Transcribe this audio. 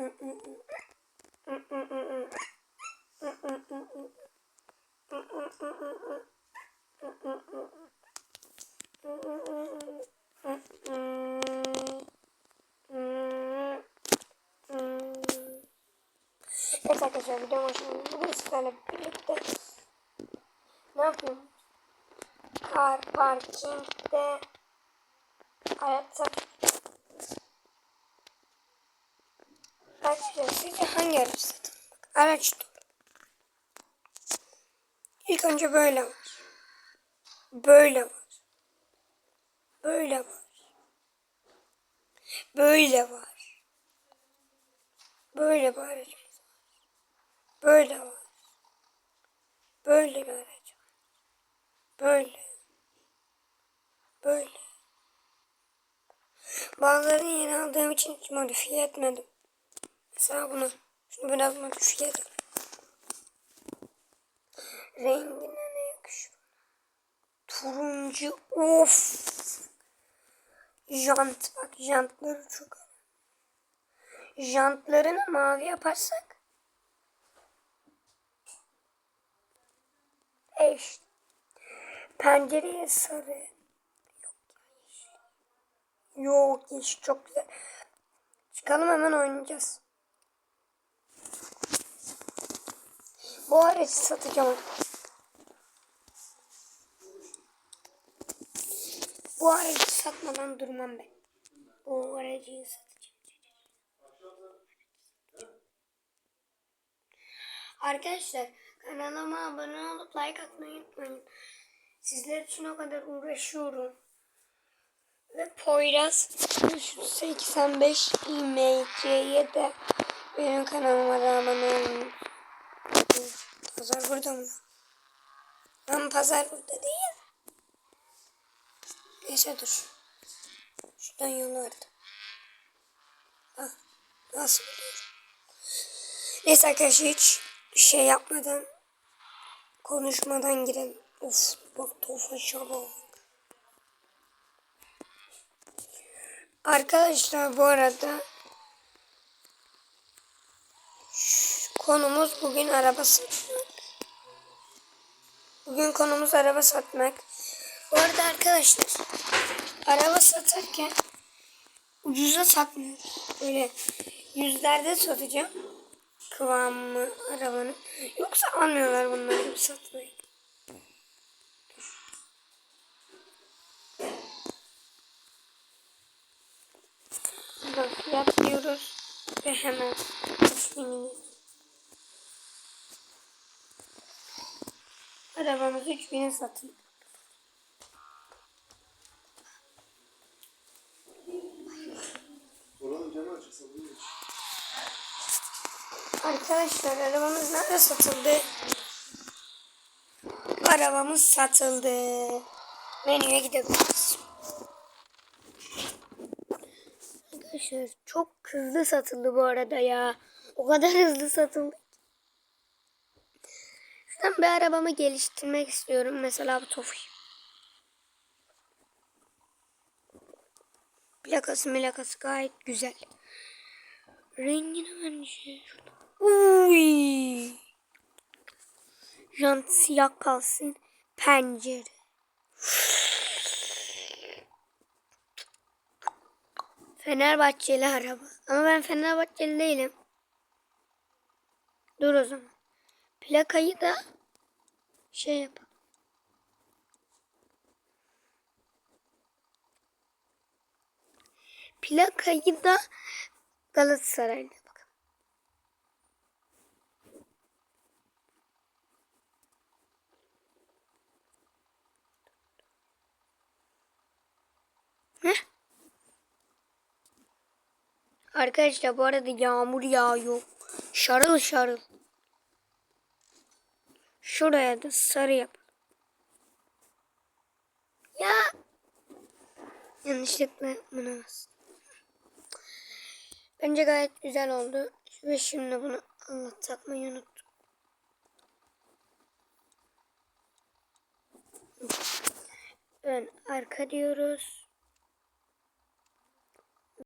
Evet arkadaşlar video başlıyor. Bugün sizlerle birlikte ne yapıyorum? Car parkingde hayat sat. Arkadaşlar sizce hangi araç satın? Bak, araç. İlk önce böyle var. Böyle var. Böyle var. Böyle var. Böyle bir aracımız var. Böyle var. Böyle bir aracı var. Böyle. Böyle. Bazılarını yeni aldığım için hiç modifiye etmedim. Mesela bunu. Şunu biraz modifiye edelim. Rengine ne yakışır? Turuncu. Of. Jant. Bak jantları çok Jantlarını mavi yaparsak eş. Pencereye sarı. Yok yeşil. Yok yeşil çok güzel. Çıkalım hemen oynayacağız. Bu aracı satacağım. Bu aracı satmadan durmam ben. Bu aracı satacağım. Arkadaşlar kanalıma abone olup like atmayı unutmayın. Sizler için o kadar uğraşıyorum. Ve Poyraz 385 IMC'ye de benim kanalıma da abone olun. Pazar burada mı? Lan pazar burada değil. Neyse dur. Şuradan yolu vardı. Ah, nasıl biliyorum? Neyse arkadaşlar hiç şey yapmadan konuşmadan girelim. Of bak tofaşa bak. Arkadaşlar bu arada konumuz bugün araba satmak. Bugün konumuz araba satmak. Bu arada arkadaşlar araba satarken ucuza satmıyoruz. Böyle yüzlerde satacağım kıvamı arabanın. Yoksa almıyorlar bunları satmayı. Burada fiyat diyoruz ve hemen ismini Arabamız 3000'e satın. Arkadaşlar arabamız nerede satıldı? Arabamız satıldı. Menüye gidebiliriz. Arkadaşlar çok hızlı satıldı bu arada ya. O kadar hızlı satıldı. Şuradan bir arabamı geliştirmek istiyorum. Mesela bu Tofi. Plakası milakası gayet güzel. Rengini bence şurada. Uy. Jant siyah kalsın. Pencere. Fenerbahçeli araba. Ama ben Fenerbahçeli değilim. Dur o zaman. Plakayı da şey yap. Plakayı da Galatasaraylı. Bakın. Heh. Arkadaşlar bu arada yağmur yağıyor. Şarıl şarıl. Şuraya da sarı yap. Ya. Yanlışlıkla buna bastım. Bence gayet güzel oldu. Ve şimdi bunu anlatmayı unuttum. Ön arka diyoruz.